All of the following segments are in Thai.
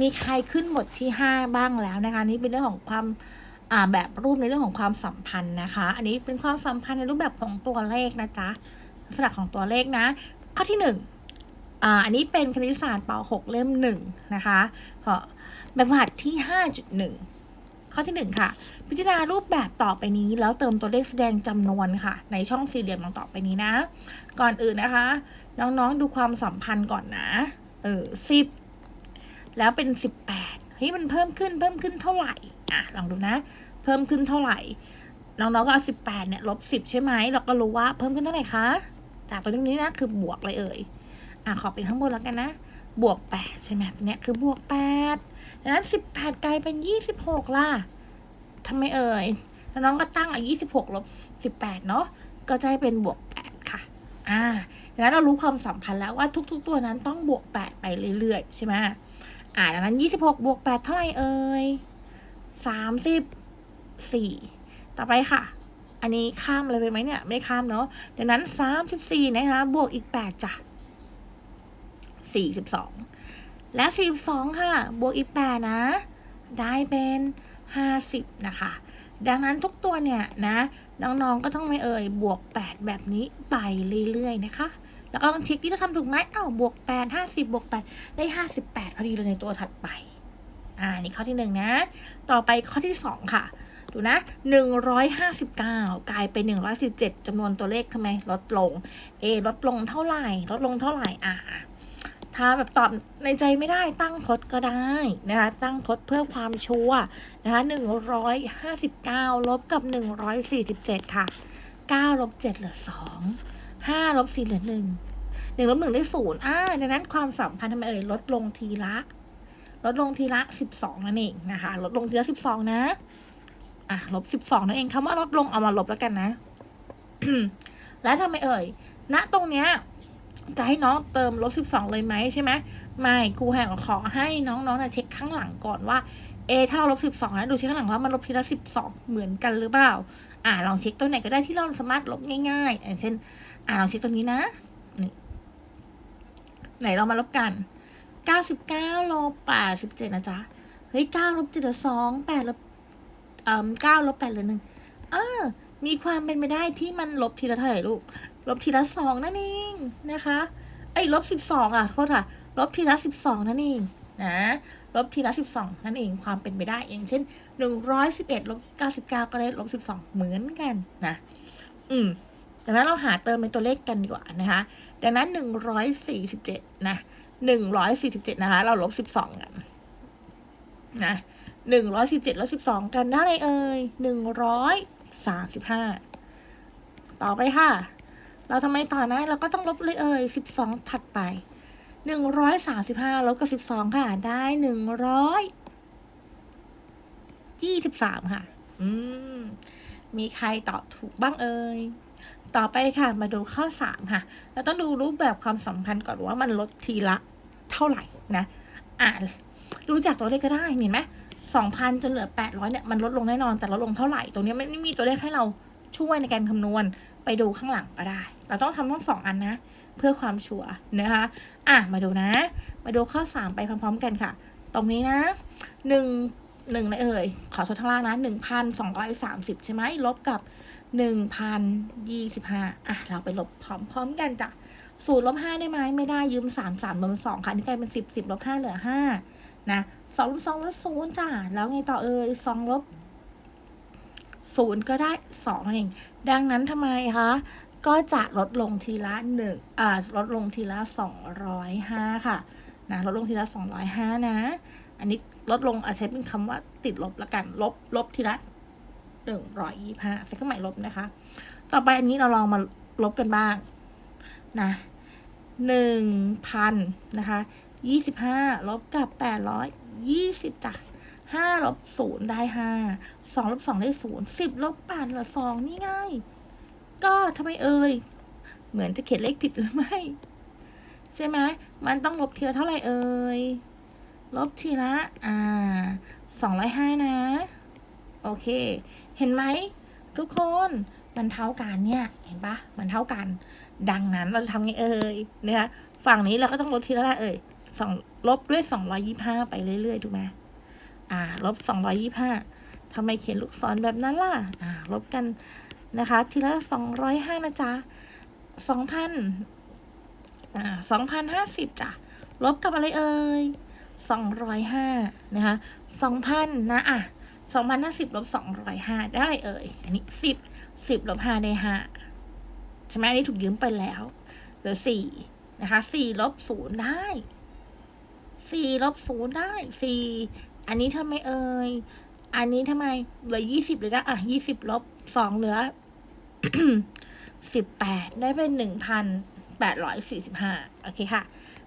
มีใครขึ้นบทที่ห้าบ้างแล้วนะคะนี่เป็นเรื่องของความอ่าแบบรูปในเรื่องของความสัมพันธ์นะคะ อันนี้เป็นความสัมพันธ์ในรูปแบบของตัวเลขนะจ๊ะลักษณะของตัวเลขนะ ข้อที่หนึ่งอ่าอันนี้เป็นคณิตศาสตร์ป .6 เล่มหนึ่งนะคะขอแบบหัดที่ห้าจุดหนึ่งข้อที่หนึ่งค่ะ พิจารณารูปแบบต่อไปนี้ แล้วเติมตัวเลขแสดงจำนวนค่ะ ในช่องสี่เหลี่ยมดังต่อไปนี้นะ ก่อนอื่นนะคะ น้องๆดูความสัมพันธ์ก่อนนะเออสิบ แล้วเป็นสิบแปดเฮ้ยมันเพิ่มขึ้นเพิ่มขึ้นเท่าไหร่อะลองดูนะ เพิ่มขึ้นเท่าไหร่น้องๆก็เอาสิบแปดเนี่ยลบสิบใช่ไหมเราก็รู้ว่าเพิ่มขึ้นเท่าไหร่คะจากตัวนี้นะคือบวกเลยเอ่ยอะขอเป็นข้างบนแล้วกันนะ บวกแปดใช่ไหมตัวเนี้ยคือบวกแปดดังนั้นสิบแปดกลายเป็นยี่สิบหกล่ะทำไมเอ่ยน้องก็ตั้งอะยี่สิบหกลบสิบแปดเนาะก็จะให้เป็นบวกแปดค่ะอ่าดังนั้นเรารู้ความสัมพันธ์แล้วว่าทุก ๆ ตัวนั้นต้องบวกแปดไปเรื่อยๆ ใช่ไหม อ่าดังนั้นยี่สิบหกบวกแปดเท่าไหร่เอ่ยสามสิบสี่ต่อไปค่ะ อันนี้ข้ามอะไรไปไหมเนี่ย ไม่ข้ามเนาะดังนั้นสามสิบสี่นะคะ บวกอีกแปดจ้ะสี่สิบสองและสี่สิบสองค่ะ บวกอีกแปดนะ ได้เป็นห้าสิบนะคะ ดังนั้นทุกตัวเนี่ยนะ น้องๆก็ต้องไม่เอ่ย บวก8แบบนี้ไปเรื่อยๆนะคะ แล้วก็ต้องเช็คที่เราทำถูกไหมอ้าวบวก8 50บบวก8ได้58พอดีเลยในตัวถัดไป อ่านี่ข้อที่หนึ่งนะ ต่อไปข้อที่สองค่ะ ดูนะ159กลายเป็น117จำนวนตัวเลขทำไมลดลง เอ ลดลงเท่าไหร่ ลดลงเท่าไหร่อ่าถ้าแบบตอบในใจไม่ได้ตั้งทดก็ได้นะคะตั้งทดเพื่อความชัวร์นะคะหนึ่งร้อยห้าสิบเก้าลบกับหนึ่งร้อยสี่สิบเจ็ดค่ะเก้าลบเจ็ดเหลือสอง ห้าลบสี่เหลือหนึ่งหนึ่งลบหนึ่งได้ศูนย์อ่าดังนั้นความสัมพันธ์ทำไมเอ่ยลดลงทีละ ลดลงทีละสิบสองนั่นเองนะคะ ลดลงทีละสิบสองนะ อะลบสิบสองนั่นเองคำว่าลดลงเอามาลบแล้วกันนะ แล้วทำไมเอ่ยณตรงเนี้ยจะให้น้องเติมลบสิบสองเลยไหมใช่ไหมไม่ครูแหกขอให้น้องๆนะเช็คข้างหลังก่อนว่าเอถ้าเราลบสิบสองนะดูเช็คข้างหลังว่ามันลบทีละสิบสองเหมือนกันหรือเปล่า อ่าลองเช็คตัวไหนก็ได้ที่เราสามารถลบง่ายๆอย่างเช่น อ่าลองเช็คตัวนี้นะ นี่ ไหนเรามาลบกันเก้าสิบเก้าลบแปดสิบเจ็ดนะจ๊ะ เฮ้ยเก้าลบเจ็ดเหลือสองแปดลบอ่าเก้าลบแปดเหลือหนึ่งเออ มีความเป็นไปได้ที่มันลบทีละเท่าไหร่ลูก ลบทีละสองนั่นเองนะคะไอ้ย ลบสิบสองอะ โทษค่ะ ลบทีละสิบสองนั่นเองนะลบทีละสิบสองนั่นเองความเป็นไปได้อย่างเช่นหนึ่งร้อยสิบเอ็ดลบเก้าสิบเก้าก็ได้ลบสิบสองเหมือนกันนะ อืม ดังนั้นเราหาเติมเป็นตัวเลขกันดีกว่านะคะดังนั้นหนึ่งร้อยสี่สิบเจ็ดนะหนึ่งร้อยสี่สิบเจ็ดนะคะเราลบสิบสองกันนะหนึ่งร้อยสิบเจ็ดลบสิบสองกันได้อะไรเอ่ยหนึ่งร้อยสามสิบห้าต่อไปค่ะ เราทำไมต่อนะ เราก็ต้องลบเลยเอ่ยสิบสองถัดไปหนึ่งร้อยสามสิบห้าลบกับสิบสองค่ะ ได้หนึ่งร้อยยี่สิบสามค่ะ อืมมีใครตอบถูกบ้างเอ่ย ต่อไปค่ะมาดูข้อสามค่ะ เราต้องดูรูปแบบความสัมพันธ์ก่อนว่ามันลดทีละเท่าไหร่นะ อ่ารู้จากตัวเลขก็ได้เห็นไหมสองพันจนเหลือแปดร้อยเนี่ยมันลดลงแน่นอนแต่ลดลงเท่าไหร่ ตรงนี้ไม่มีตัวเลขให้เราช่วยในการคำนวณไปดูข้างหลังก็ได้ เราต้องทำทั้งสองอันนะ เพื่อความชัวร์นะคะ อะมาดูนะ มาดูข้อสามไปพร้อมๆกันค่ะ ตรงนี้นะหนึ่งหนึ่งเลยเอ่ยขอชดข้างล่างนะหนึ่งพันสองร้อยสามสิบใช่ไหมลบกับ หนึ่งพันยี่สิบห้าอะ เราไปลบพร้อมๆกันจ้ะศูนย์ลบห้าได้ไหมไม่ได้ยืมสามสามลบสองค่ะนี่กลายเป็นสิบสิบลบห้าเหลือห้านะสองลบสองลบศูนย์จ้ะแล้วไงต่อเอ่ยสองลบศูนย์ก็ได้สองเองดังนั้นทำไมคะก็จะลดลงทีละหนึ่งอ่าลดลงทีละสองร้อยห้าค่ะนะลดลงทีละสองร้อยห้านะ อันนี้ลดลงอาจใช้เป็นคำว่าติดลบละกัน ลบลบทีละ หนึ่งร้อยยี่ห้าใส่เครื่องหมายลบนะคะ ต่อไปอันนี้เราลองมาลบกันบ้างนะหนึ่งพันนะคะยี่สิบห้าลบกับแปดร้อยยี่สิบจ้ะห้าลบศูนย์ได้ห้าสองลบสองได้ศูนย์สิบลบแปดเหลือสองนี่ไงก็ทำไมเอ่ย เหมือนจะเขียนเลขผิดหรือไม่ ใช่ไหม มันต้องลบทีละเท่าไหร่เอ่ย ลบทีละ อ่าสองร้อยห้านะ โอเค เห็นไหมทุกคนมันเท่ากันเนี่ย เห็นปะมันเท่ากัน ดังนั้นเราจะทำไงเอ่ยนะคะฝั่งนี้เราก็ต้องลดทีละเท่าไหร่เอ่ยสองลบด้วยสองร้อยี่ห้าไปเรื่อยๆถูกไหมอ่า ลบสองร้อยี่ห้าทำไมเขียนลูกศรแบบนั้นล่ะ อ่า ลบกันนะคะ ทีละสองร้อยห้านะจ๊ะสองพันอ่าสองพันห้าสิบจ้ะ ลบกับอะไรเอ่ยสองร้อยห้านะคะสองพันนะอะ สองพันห้าสิบลบสองร้อยห้าได้อะไรเอ่ย อันนี้สิบสิบลบห้าได้ห้าใช่ไหมอันนี้ถูกยืมไปแล้วเหลือสี่นะคะสี่ลบศูนย์ได้สี่ลบศูนย์ได้สี่อันนี้ทำไมเอ่ย อันนี้ทำไมเหลือยี่สิบเลยนะอะยี่สิบลบสองเหลือสิบแปดได้เป็นหนึ่งพันแปดร้อยสี่สิบห้าโอเคค่ะ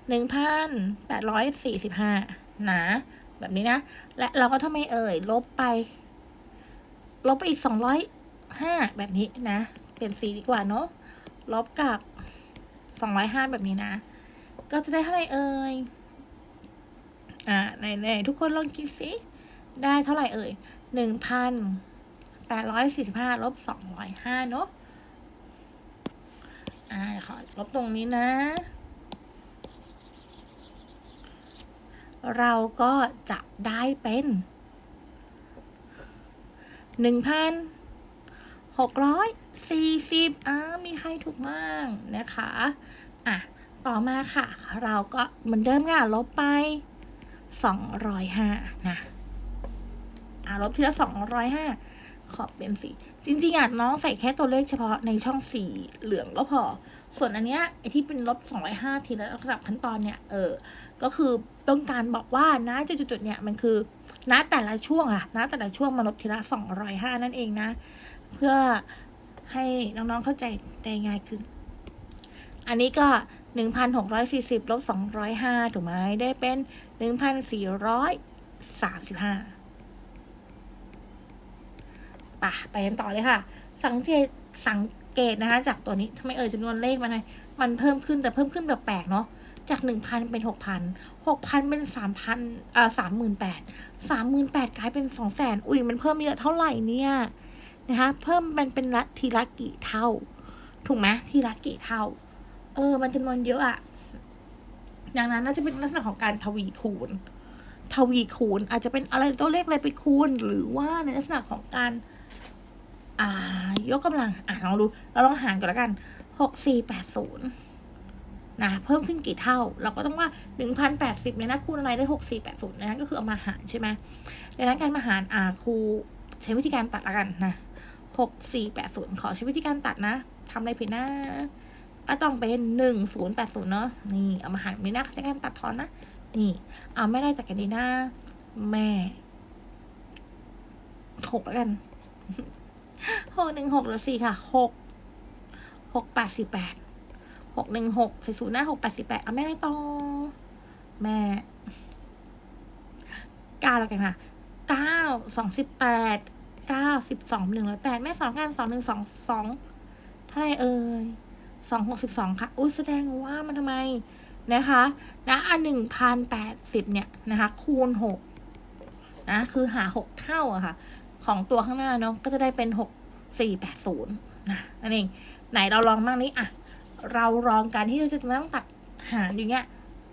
หนึ่งพันแปดร้อยสี่สิบห้านะ แบบนี้นะ และเราก็ทำไมเอ่ย ลบไป ลบไปอีกสองร้อยห้าแบบนี้นะ เป็นสีดีกว่าเนาะ ลบกับสองร้อยห้าแบบนี้นะ ก็จะได้เท่าไหร่เอ่ย อ่าไหนๆทุกคนลองคิดสิ ได้เท่าไหร่เอ่ยหนึ่งพันแปดร้อยสี่สิบห้าลบสองร้อยห้าเนาะ อ่าขอลบตรงนี้นะ เราก็จะได้เป็นหนึ่งพันหกร้อยสี่สิบอ่ามีใครถูกบ้างนะคะอะต่อมาค่ะ เราก็เหมือนเดิมค่ะ ลบไปสองร้อยห้านะอะลบทีละสองร้อยห้าขอบเป็นสีจริงๆอะน้องใส่แค่ตัวเลขเฉพาะในช่องสีเหลืองก็พอ ส่วนอันเนี้ยไอที่เป็นลบสองร้อยห้าทีละระดับขั้นตอนเนี่ย เออ ก็คือ ต้องการบอกว่านะจุดๆเนี่ยมันคือณแต่ละช่วงอะณแต่ละช่วงมาลบทีละสองร้อยห้านั่นเองนะ เพื่อให้น้องๆเข้าใจได้ง่ายขึ้น อันนี้ก็หนึ่งพันหกร้อยสี่สิบลบสองร้อยห้าถูกไหมได้เป็นหนึ่งพันสี่ร้อยสามสิบห้าปะไปกันต่อเลยค่ะ สังเกตสังเกตนะคะ จากตัวนี้ทำไมเอ่ยจำนวนเลขมันไงมันเพิ่มขึ้นแต่เพิ่มขึ้นแบบแปลกเนาะ จากหนึ่งพันเป็นหกพันหกพันเป็นสามพันอ่าสามหมื่นแปดสามหมื่นแปดกลายเป็นสองแสนอุ้ยมันเพิ่มเยอะเท่าไหร่เนี่ยนะคะเพิ่มมันเป็นละทีละกี่เท่า ถูกไหมทีละกี่เท่า เออ มันจำนวนเยอะอะดังนั้นน่าจะเป็นลักษณะของการทวีคูณ ทวีคูณอาจจะเป็นอะไรตัวเลขอะไรไปคูณ หรือว่าในลักษณะของการ อ่ายกกำลัง อะลองดู เราลองหารกันแล้วกันหกสี่แปดศูนย์ นะเพิ่มขึ้นกี่เท่า เราก็ต้องว่าหนึ่งพันแปดสิบเนี่ยนะคูณอะไรได้หกสี่แปดศูนย์นะก็คือเอามาหารใช่ไหมดังนั้นการมาหารอ่าครูใช้วิธีการตัดละกันนะหกสี่แปดศูนย์ขอใช้วิธีการตัดนะทำอะไรผิดนะก็ต้องเป็นหนึ่งศูนย์แปดศูนย์เนาะนี่เอามาหารไม่นะใช้การตัดทอนนะ นี่ เอาไม่ได้จากกันดีนะแม่หกแล้วกันหกหนึ่งหกหรือสี่ค่ะหกหกแปดสี่แปด หกหนึ่งหกสี่ศูนย์หน้าหกแปดสิบแปดเอาแม่ได้ต่อแม่เก้าแล้วกันค่ะเก้าสองสิบแปดเก้าสิบสองหนึ่งร้อยแปดแม่สองกันสองหนึ่งสองสองเท่าไรเอ่ยสองหกสิบสองค่ะ อุ้ยแสดงว่ามันทำไมนะคะนะอันหนึ่งพันแปดสิบเนี่ยนะคะ คูณหกนะคือหาหกเท่าอะค่ะ ของตัวข้างหน้าเนาะก็จะได้เป็นหกสี่แปดศูนย์นะนั่นเองไหนเราลองบ้างนี้อะ เราลองการที่เราจะต้องตัดหารอย่างเงี้ย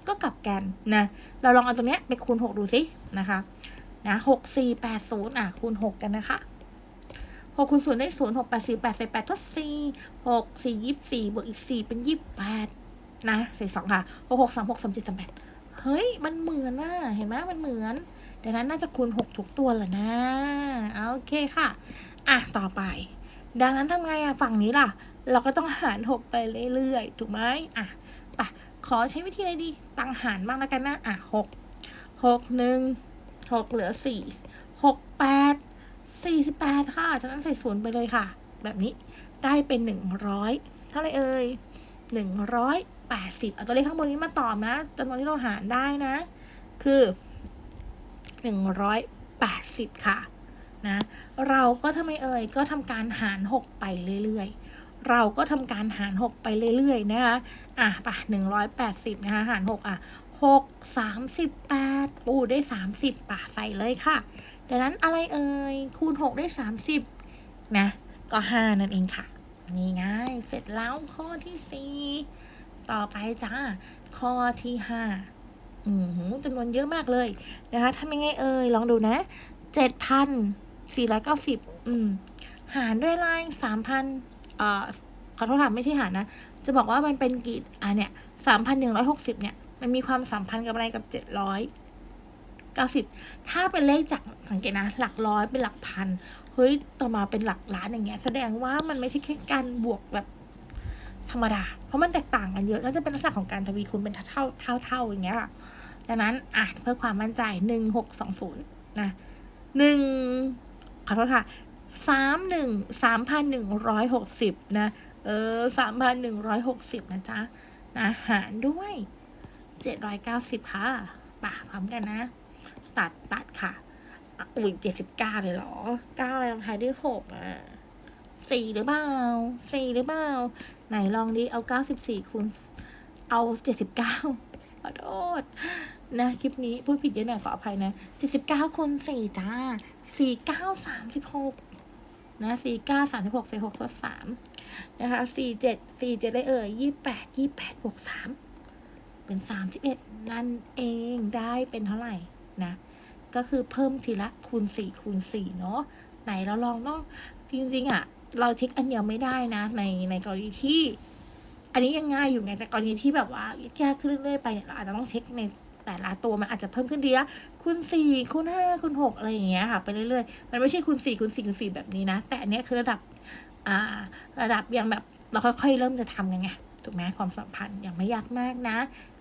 ก็กลับกันนะ เราลองเอาตรงเนี้ยไปคูณหกดูสินะคะนะหกสี่แปดศูนย์อะคูณหกกันนะคะหกคูณศูนย์ได้ศูนย์หกแปดสี่แปดใส่แปดทดสี่หกสี่ยี่สี่บวกอีกสี่เป็นยี่แปดนะใส่สองค่ะหกหกสามหกสามเจ็ดสามแปดเฮ้ย มันเหมือนน่ะเห็นไหมมันเหมือนดังนั้นน่าจะคูณหกทุกตัวแหละนะโอเคค่ะ อะ ต่อไป ดังนั้นทำไงอะฝั่งนี้ล่ะ เราก็ต้องหารหกไปเรื่อยๆ ถูกไหมอะปะขอใช้วิธีอะไรดีตังหารบ้างแล้วกันนะอะหกหกหนึ่งหกเหลือสี่หกแปดสี่สิบแปดค่ะจากนั้นใส่ศูนย์ไปเลยค่ะ แบบนี้ได้เป็นหนึ่งร้อยเท่าไรเอ่ยหนึ่งร้อยแปดสิบเอาตัวเลขข้างบนนี้มาตอบนะจำนวนที่เราหารได้นะ คือหนึ่งร้อยแปดสิบค่ะนะ เราก็ทำไมเอ่ยก็ทำการหารหกไปเรื่อยๆ เราก็ทำการหารหกไปเรื่อยๆนะคะอะปะหนึ่งร้อยแปดสิบนะคะ หารหกอะหกสามสิบแปดปูได้สามสิบป่ะใส่เลยค่ะ ดังนั้นอะไรเอ่ย คูณหกได้สามสิบนะ ก็ห้านั่นเองค่ะ นี่ง่ายเสร็จแล้วข้อที่สี่ต่อไปจ้า ข้อที่ห้าอืมหือจำนวนเยอะมากเลยนะคะทำยังไงเอ่ย ลองดูนะเจ็ดพันสี่ร้อยเก้าสิบอืม หารด้วยไล่สามพัน เอ่อขอโทษค่ะไม่ใช่หารนะ จะบอกว่ามันเป็นกี่อะเนี่ยสามพันหนึ่งร้อยหกสิบเนี่ย มันมีความสัมพันธ์กับอะไรกับเจ็ดร้อยเก้าสิบถ้าเป็นเลขจากสังเกตนะ หลักร้อยเป็นหลักพัน เฮ้ย ต่อมาเป็นหลักล้านอย่างเงี้ย แสดงว่ามันไม่ใช่แค่การบวกแบบธรรมดา เพราะมันแตกต่างกันเยอะ น่าจะเป็นลักษณะของการทวีคูณเป็นเท่าเท่าเท่าอย่างเงี้ยค่ะดังนั้นอ่านเพื่อความมั่นใจหนึ่งหกสองศูนย์นะหนึ่งขอโทษค่ะ สามหนึ่งสามพันหนึ่งร้อยหกสิบนะ เออสามพันหนึ่งร้อยหกสิบนะจ๊ะนะหารด้วยเจ็ดร้อยเก้าสิบค่ะป่าพร้อมกันนะ ตัดตัดค่ะ อุ้ยเจ็ดสิบเก้าเลยเหรอเก้าอะไรลงท้ายด้วยหกอะสี่หรือเปล่าสี่หรือเปล่าไหนลองดิเอาเก้าสิบสี่คูณเอาเจ็ดสิบเก้าขอโทษนะคลิปนี้พูดผิดเยอะหน่อยขออภัยนะเจ็ดสิบเก้าคูณสี่จ้าสี่เก้าสามสิบหก นะสี่เก้าสามสิบหกสี่หกทดสามนะคะสี่เจ็ดสี่เจ็ดได้เอ่ยยี่แปดยี่แปดบวกสามเป็นสามสิบเอ็ดนั่นเองได้เป็นเท่าไหร่นะ ก็คือเพิ่มทีละคูณสี่คูณสี่เนาะไหนเราลองต้องจริงๆอะ เราเช็คอันเดียวไม่ได้นะ ในในกรณีที่ อันนี้ยังง่ายอยู่ไงแต่กรณีที่แบบว่ายากขึ้นเรื่อยๆไปเนี่ยเราอาจจะต้องเช็คในแต่ละตัวมันอาจจะเพิ่มขึ้นทีละ คูณสี่คูณห้าคูณหกอะไรอย่างเงี้ยค่ะไปเรื่อยๆ มันไม่ใช่คูณสี่คูณสี่คูณสี่แบบนี้นะ แต่อันเนี้ยคือระดับอ่าระดับยังแบบเราค่อยๆเริ่มจะทำกันไงถูกไหมความสัมพันธ์ยังไม่ยากมากนะ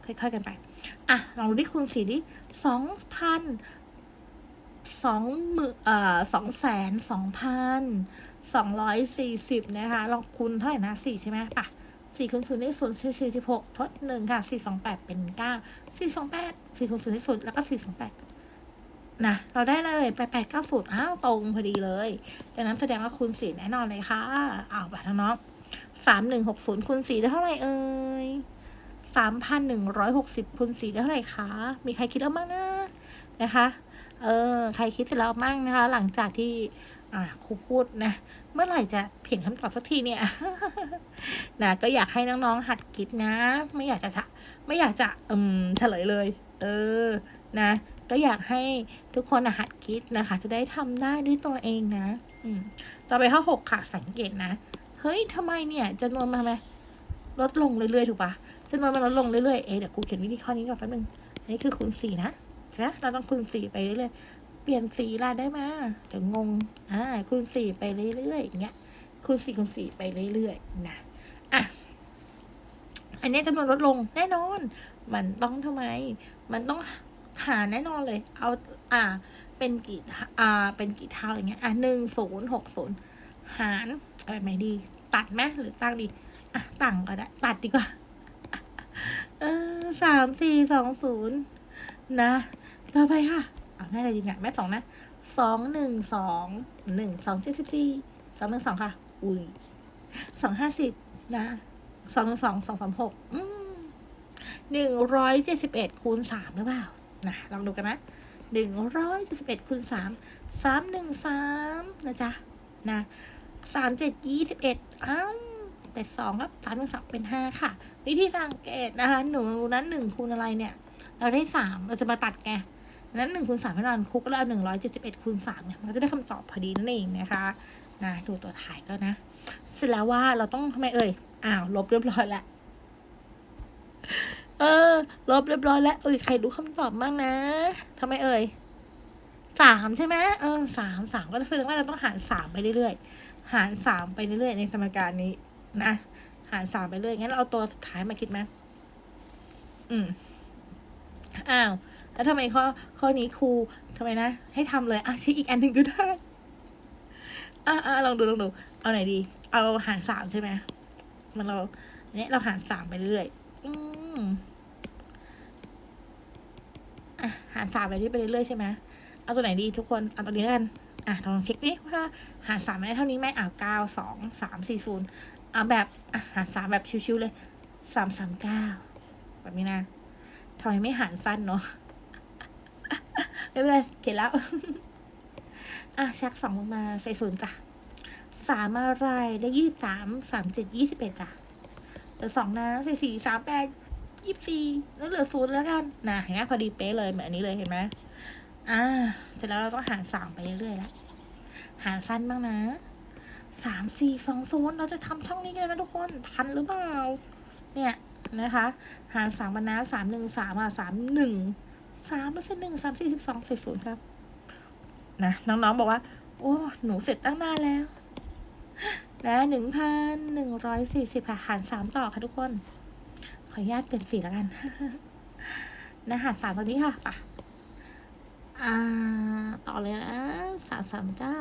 ค่อยๆกันไปอะลองดูที่คูณสี่ดิสองพันสองหมื่นเอ่อสองแสนสองพันสองร้อยสี่สิบนะคะลองคูณเท่าไหร่นะสี่ใช่ไหมป่ะสี่คูณศูนย์ได้ศูนย์สี่สี่สิบหกทดหนึ่งค่ะสี่สองแปดเป็นเก้าสี่สองแปดสี่คูณศูนย์ได้ศูนย์แล้วก็สี่สองแปด นะเราได้เลยแปดแปดเก้าศูนย์อ้าวตรงพอดีเลยดังนั้นแสดงว่าคูณสี่แน่นอนเลยค่ะอ้าวแบบน้องสามหนึ่งหกศูนย์คูณสี่ได้เท่าไหร่เอ่ยสามพันหนึ่งร้อยหกสิบคูณสี่ได้เท่าไหร่คะมีใครคิดแล้วบ้างนะนะคะเออใครคิดเสร็จแล้วมั่งนะคะ หลังจากที่อ่าครูพูดนะ เมื่อไหร่จะเขียนคำตอบสักทีเนี่ยนะก็อยากให้น้องๆหัดคิดนะ ไม่อยากจะชะไม่อยากจะอืมเฉลยเลย เออ นะ ก็อยากให้ทุกคนหัดคิดนะคะ จะได้ทำได้ด้วยตัวเองนะ อืมต่อไปข้อหกค่ะสังเกตนะ เฮ้ยทำไมเนี่ยจำนวนมันทำไมลดลงเรื่อยๆถูกปะจำนวนมันลดลงเรื่อยๆเอ๊ะเดี๋ยวครูเขียนวิธีข้อนี้ก่อนแป๊บนึงอันนี้คือคูณสี่นะใช่ไหมเราต้องคูณสี่ไปเรื่อยๆเปลี่ยนสีละได้มาเดี๋ยวงงอ่าคูณสี่ไปเรื่อยๆอย่างเงี้ยคูณสี่คูณสี่ไปเรื่อยๆนะอะอันนี้จำนวนลดลงแน่นอน มันต้องทำไม มันต้อง หารแน่นอนเลย เอาอ่า เป็นกี่อ่า เป็นกี่เท่าอย่างเงี้ย อะหนึ่งศูนย์หกศูนย์หารอะไรไหมดี ตัดไหมหรือตั้งดี อะตั้งก็ได้ ตัดดีกว่า เออสามสี่สองศูนย์นะต่อไปค่ะเอาง่ายเลยดีเนี่ยแม่สองนะสองหนึ่งสองหนึ่งสองเจ็ดสิบสี่สองหนึ่งสองค่ะ อุ้ยสองห้าสิบนะสองหนึ่งสองสองสามหกหนึ่งร้อยเจ็ดสิบเอ็ดคูณสามหรือเปล่า นะลองดูกันนะหนึ่งร้อยเจ็ดสิบเอ็ดคูณสามสามหนึ่งสามนะจ๊ะนะสามเจ็ดยี่สิบเอ็ดอ้าวแต่สองครับสามหนึ่งสองเป็นห้าค่ะ วิธีสังเกตนะคะ หนูนั้นหนึ่งคูณอะไรเนี่ย เราได้สามเราจะมาตัดไงนั้นหนึ่งคูณสามแน่นอนคุกก็เอาหนึ่งร้อยเจ็ดสิบเอ็ดคูณสามเนี่ยมันจะได้คำตอบพอดีนั่นเองนะคะนะดูตัวถ่ายก็นะ เสร็จแล้วว่าเราต้องทำไมเอ่ยอ้าวลบเรียบร้อยแล้ว เออ ลบเรียบร้อยแล้ว เอ้ย ใครรู้คำตอบบ้างนะทำไมเอ่ยสามใช่ไหมเออสามสามก็แสดงว่าเราต้องหารสามไปเรื่อยๆ หารสามไปเรื่อยๆ ในสมการนี้ นะ หารสามไปเรื่อย งั้นเราเอาตัวสุดท้ายมาคิดไหมอืม อ้าว แล้วทำไมข้อ ข้อนี้ครูทำไมนะ ให้ทำเลย อะเช็คอีกอันหนึ่งก็ได้ อะอะลองดูลองดู เอาไหนดี เอาหารสามใช่ไหมมันเรา เนี้ยเราหารสามไปเรื่อยๆ อืมอะหารสามไปเรื่อยไปเรื่อยๆใช่ไหมเอาตัวไหนดีทุกคนเอาตัวนี้แล้วกันอะลองเช็คดิว่าหารสามได้เท่านี้ไหมอะเก้าสองสามสี่ศูนย์เอาแบบอะหารสามแบบชิวๆเลยสามสามเก้าแบบนี้นะทำไมไม่หารสั้นเนาะไม่เป็นไรเขียนแล้ว อะชักสองลงมาใส่ศูนย์จ้ะสามอะไรได้ยี่สามสามเจ็ดยี่สิบเอ็ดจ้ะ เหลือสองนะสี่สี่สามแปดยี่สี่แล้วเหลือศูนย์แล้วกันนะเห็นไหมพอดีเป๊ะเลยเหมือนอันนี้เลยเห็นไหมอ่าเสร็จแล้วเราต้องหารสามไปเรื่อยๆแล้วหารสั้นบ้างนะสามสี่สองศูนย์เราจะทำช่องนี้กันนะทุกคนทันหรือเปล่า เนี่ยนะคะ หารสามบรรณาสามหนึ่งสามอะสามหนึ่งสามเปอร์เซ็นต์หนึ่งสามสี่สิบสองเศษศูนย์ครับ นะ น้องๆบอกว่า โอ้ หนูเสร็จตั้งนานแล้ว นะหนึ่งพันหนึ่งร้อยสี่สิบค่ะ หารสามต่อค่ะทุกคน ขออนุญาตเป็นสี่แล้วกัน นะหารสามตอนนี้ค่ะปะอ่า ต่อเลยนะสามสามเก้า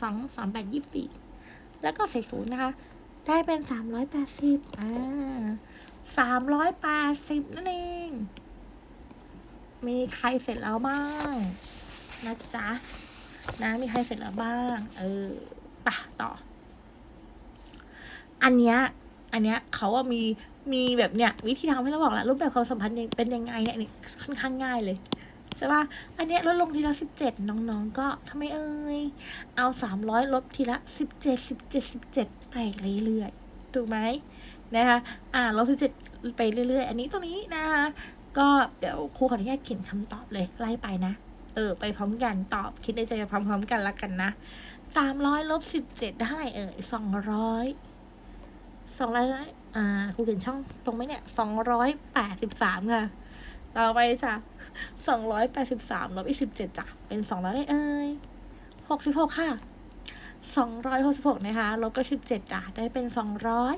สองสามแปดยี่สิบสี่แล้วก็ใส่ศูนย์นะคะ ได้เป็นสามร้อยแปดสิบอ่าสามร้อยแปดสิบนั่นเอง มีใครเสร็จแล้วบ้าง นะจ๊ะ นะมีใครเสร็จแล้วบ้าง เออ ปะต่อ อันเนี้ยอันเนี้ยเขาว่ามีมีแบบเนี้ยวิธีทำให้เราบอกแหละรูปแบบความสัมพันธ์เป็นยังไงเนี่ยนี่ค่อนข้างง่ายเลยใช่ป่ะอันเนี้ยลดลงทีละสิบเจ็ดน้องๆ ก็ทำไมเอ่ยเอาสามร้อยลบทีละสิบเจ็ดสิบเจ็ดสิบเจ็ดไปเรื่อยๆถูกไหมนะคะอ่าลบสิบเจ็ดไปเรื่อยๆ อันนี้ตรงนี้นะคะก็เดี๋ยวครูขออนุญาตเขียนคำตอบเลยไล่ไปนะ เออ ไปพร้อมกันตอบคิดในใจไปพร้อมๆกันละกันนะ สามร้อยลบสิบเจ็ดได้เอ่ยสองร้อยสองร้อยอ่าครูเขียนช่องตรงไหมเนี่ยสองร้อยแปดสิบสามค่ะ ต่อไปจ้ะสองร้อยแปดสิบสามลบอีกสิบเจ็ดจ้ะเป็นสองร้อยได้เอ่ยหกสิบหกค่ะสองร้อยหกสิบหกนะคะลบกับสิบเจ็ดจ้ะได้เป็นสองร้อย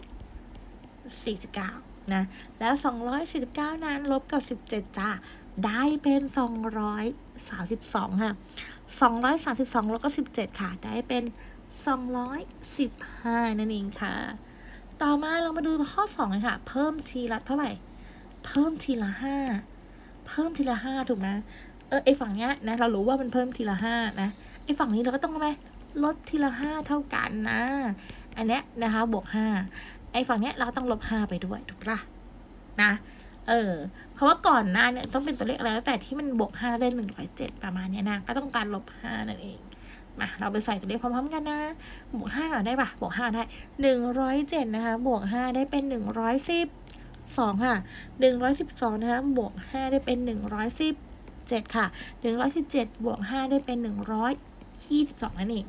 สี่สิบเก้านะ แล้วสองร้อยสี่สิบเก้านั้นลบกับสิบเจ็ดจ้ะ ได้เป็นสองร้อยสามสิบสองค่ะสองร้อยสามสิบสองลบกับสิบเจ็ดค่ะ ได้เป็นสองร้อยสิบห้านั่นเองค่ะ ต่อมาเรามาดูข้อสองกันค่ะ เพิ่มทีละเท่าไหร่ เพิ่มทีละห้าเพิ่มทีละห้าถูกไหมเออไอฝั่งเนี้ยนะ เรารู้ว่ามันเพิ่มทีละห้านะ ไอฝั่งนี้เราก็ต้องทำไมลดทีละห้าเท่ากันนะ อันเนี้ยนะคะ บวกห้าไอฝั่งเนี้ยเราต้องลบห้าไปด้วย ถูกปะนะ เออเราะว่าก่อนหน้าเนี่ยต้องเป็นตัวเลขอะไรแล้วแต่ที่มันบวกห้าได้หนึ่งร้อยเจ็ดประมาณเนี้ยนะ ก็ต้องการลบห้านั่นเองมาเราไปใส่ตัวเลขพร้อมๆกันนะ บวกห้าก่อนได้ปะบวกห้าได้หนึ่งร้อยเจ็ดนะคะ บวกห้าได้เป็นหนึ่งร้อยสิบสองค่ะหนึ่งร้อยสิบสองนะคะ บวกห้าได้เป็นหนึ่งร้อยสิบเจ็ดค่ะหนึ่งร้อยสิบเจ็ดบวกห้าได้เป็นหนึ่งร้อยยี่สิบสองนั่นเอง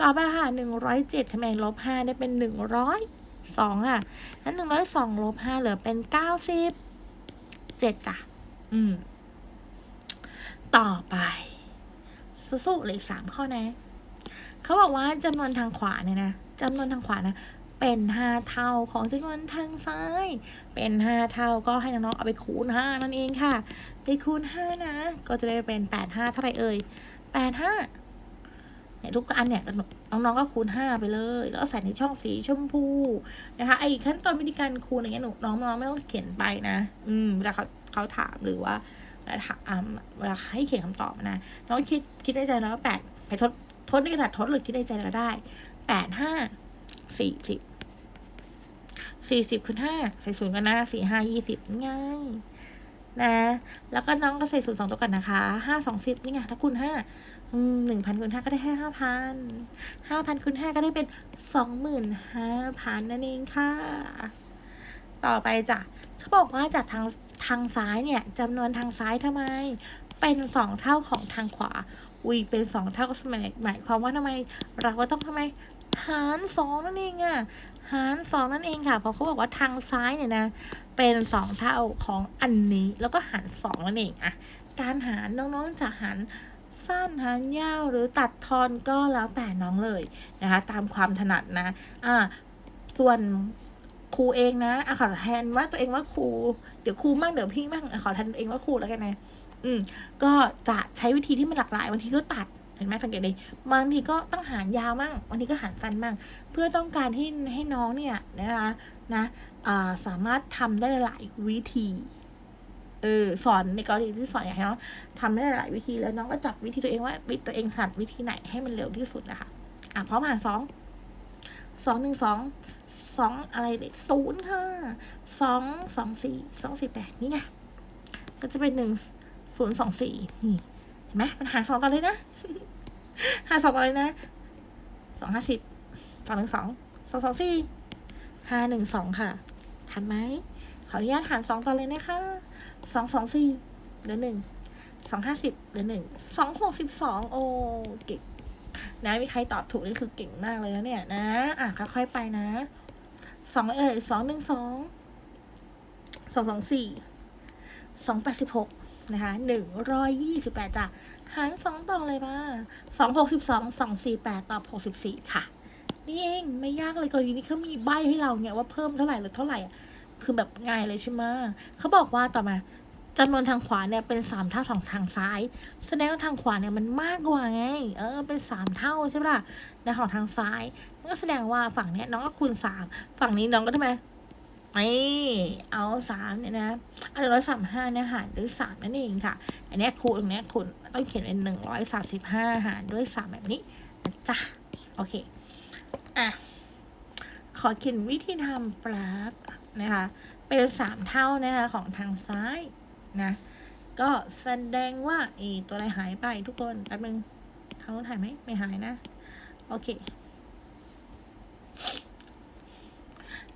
ต่อไปค่ะหนึ่งร้อยเจ็ดทำไมลบห้าได้เป็นหนึ่งร้อยสองค่ะนั้นหนึ่งร้อยสองลบห้าเหลือเป็นเก้าสิบ เจ็ดจ้ะ อืม ต่อไปสู้ๆเหลยสามข้อนะ เขาบอกว่าจำนวนทางขวาเนี่ยนะจำนวนทางขวานะ เป็นห้าเท่าของจำนวนทางซ้าย เป็นห้าเท่าก็ให้น้องๆเอาไปคูณห้านั่นเองค่ะ ไปคูณห้านะ ก็จะได้เป็นแปดห้าเท่าไรเอ่ยแปดห้า เนี่ยทุกอันเนี่ยน้องๆก็คูณห้าไปเลย แล้วก็ใส่ในช่องสีชมพูนะคะไอ้ขั้นตอนวิธีการคูณอย่างเงี้ยหนูน้องๆไม่ต้องเขียนไปนะ อืมเวลาเขาเขาถามหรือว่าเวลาถามเวลาให้เขียนคำตอบนะน้องคิดคิดในใจแล้วแปดไปทดทดในกระดาษทดหรือคิดในใจก็ได้แปดห้าสี่สิบสี่สิบคูณห้าใส่ศูนย์กันนะสี่ห้ายี่สิบง่ายนะ แล้วก็น้องก็ใส่ศูนย์สองตัวกันนะคะห้าสองสิบนี่ไงถ้าคูณห้า หนึ่งพันคูณห้าก็ได้แค่ห้าพันห้าพันคูณห้าก็ได้เป็นสองหมื่นห้าพันนั่นเองค่ะ ต่อไปจ้ะเขาบอกว่าจากทางทางซ้ายเนี่ยจำนวนทางซ้ายทำไม เป็นสองเท่าของทางขวาอุ้ยเป็นสองเท่าก็หมายหมายความว่าทำไม เราก็ต้องทำไมหารสองนั่นเองอะหารสองนั่นเองค่ะ เพราะเขาบอกว่าทางซ้ายเนี่ยนะ เป็นสองเท่าของอันนี้แล้วก็หารสองนั่นเองอะการหารน้องๆจะหาร สั้นหารยาวหรือตัดทอนก็แล้วแต่น้องเลยนะคะ ตามความถนัดนะอ่าส่วนครูเองนะอะขอแทนว่าตัวเองว่าครูเดี๋ยวครูมั่งเดี๋ยวพี่มั่งอะขอแทนตัวเองว่าครูแล้วกันนะอืมก็จะใช้วิธีที่มันหลากหลายบางทีก็ตัดเห็นไหมสังเกตเลยบางทีก็ต้องหารยาวมั่งบางทีก็หารสั้นมั่งเพื่อต้องการให้ให้น้องเนี่ยนะคะนะอ่าสามารถทำได้หลายวิธี เออสอนในกรณีที่สอนอย่ากให้น้องทำได้หลายวิธีแล้วน้องก็จับวิธีตัวเองว่าวิธีตัวเองสัดวิธีไหนให้มันเร็วที่สุดนะคะอะพร้อมหารสองสองหนึ่งสองสองอะไรเด็กศูนย์ค่ะสองสองสี่สองสี่แปดนี่ไงก็จะเป็นหนึ่งศูนย์สองสี่นี่เห็นไหมมันหารสองกันเลยนะหารสองกันเลยนะสองห้าสิบสองหนึ่งสองสองสองสี่ห้าหนึ่งสองค่ะทันไหมขออนุญาตหารสองต่อเลยนะคะ สองสองสี่เหลือหนึ่งสองห้าสิบเหลือหนึ่งสองหกสิบสองโอเก่งนะมีใครตอบถูกนี่คือเก่งมากเลยนะเนี่ยนะ อะค่อยๆไปนะสองเอ่ยสองหนึ่งสองสองสองสี่สองแปดสิบหกนะคะหนึ่งร้อยยี่สิบแปดจ้ะหารสองต่อเลยมาสองหกสิบสองสองสี่แปดตอบหกสิบสี่ค่ะ นี่เองไม่ยากเลยกรณีนี้เขามีใบให้เราเนี่ยว่าเพิ่มเท่าไหร่หรือเท่าไหร่อะคือแบบง่ายเลยใช่ไหมเขาบอกว่าต่อมา จำนวนทางขวาเนี่ยเป็นสามเท่าของทางซ้าย แสดงว่าทางขวาเนี่ยมันมากกว่าไง เออ เป็นสามเท่าใช่ปะล่ะในของทางซ้ายก็แสดงว่าฝั่งเนี้ยน้องก็คูณสามฝั่งนี้น้องก็ทำไมไม่เอาสามเนี่ยนะอันหนึ่งร้อยสามห้าเนี่ยหารด้วยสามนั่นเองค่ะ อันนี้คูณอันนี้คูณต้องเขียนเป็นหนึ่งร้อยสามสิบห้าหารด้วยสามแบบนี้นะจ๊ะโอเคอะขอเขียนวิธีทำแป๊บนะคะเป็นสามเท่านะคะของทางซ้าย นะก็แสดงว่าอีตัวอะไรหายไปทุกคนแป๊บนึงเขาถ่ายไหมไม่หายนะ โอเค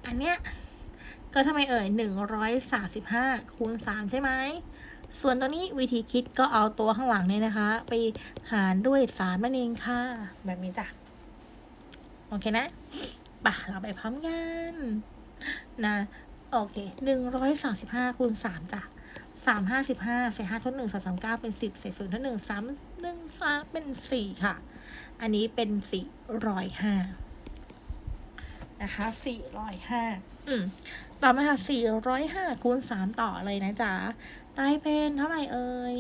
อันเนี้ยก็ทำไมเอ่ยหนึ่งร้อยสาสิบห้าคูณสามใช่ไหม ส่วนตัวนี้วิธีคิดก็เอาตัวข้างหลังเนี่ยนะคะ ไปหารด้วยสามนั่นเองค่ะ แบบนี้จ้ะ โอเคนะป่ะเราไปพร้อมกันนะ โอเคหนึ่งร้อยสามสิบห้าคูณสามจ้ะ สามห้าสิบห้าใส่ห้าทดหนึ่งสามสามเก้าเป็นสิบใส่ศูนย์ทดหนึ่งสามหนึ่งสามเป็นสี่ค่ะ อันนี้เป็นสี่ร้อยห้านะคะสี่ร้อยห้าอืมต่อมาค่ะสี่ร้อยห้าคูณสามต่อเลยนะจ๊ะ ได้เป็นเท่าไหร่เอ่ย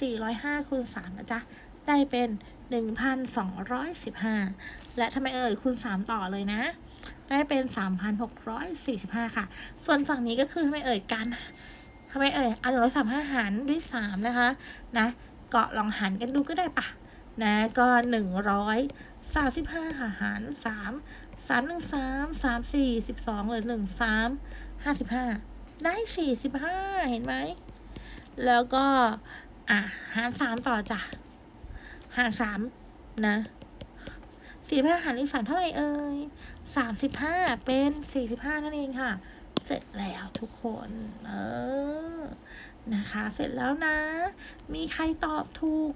สี่ร้อยห้าคูณสามนะจ๊ะ ได้เป็นหนึ่งพันสองร้อยสิบห้าและทำไมเอ่ยคูณสามต่อเลยนะ ได้เป็นสามพันหกร้อยสี่สิบห้าค่ะ ส่วนฝั่งนี้ก็คือทำไมเอ่ยกันำไมเอ่ยอันหนึ่งร้อยสามห้าหารด้วยสามนะคะนะก็ลองหารกันดูก็ได้ปะนะก็หนึ่งร้อยสามสิบห้าค่ะหารสามสามหนึ่งสามสามสี่สิบสองเหลือหนึ่งสามห้าสิบห้าได้สี่สิบห้าเห็นไหม แล้วก็ อะ หารสามต่อจ้ะ หารสามนะสี่ห้าหารอีกสามเท่าไหร่เอ่ยสามสิบห้าเป็นสี่สิบห้านั่นเองค่ะ เสร็จแล้วทุกคน เออ นะคะ เสร็จแล้วนะ มีใครตอบถูก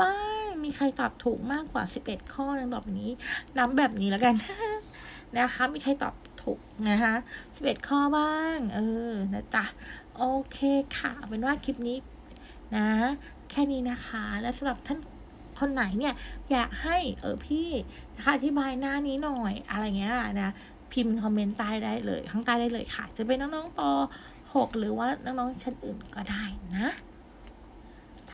บ้าง มีใครตอบถูกมากกว่าสิบเอ็ดข้อนึงตอบแบบนี้นับแบบนี้แล้วกัน นะคะ มีใครตอบถูกนะคะสิบเอ็ดข้อบ้าง เออ นะจ๊ะ โอเคค่ะเอาเป็นว่าคลิปนี้นะ แค่นี้นะคะ และสำหรับท่านคนไหนเนี่ย อยากให้เออพี่นะคะอธิบายหน้านี้หน่อยอะไรเงี้ยนะ พิมพ์คอมเมนต์ใต้ได้เลย ข้างใต้ได้เลยค่ะ จะเป็นน้องๆป .6 หรือว่าน้องๆชั้นอื่นก็ได้นะ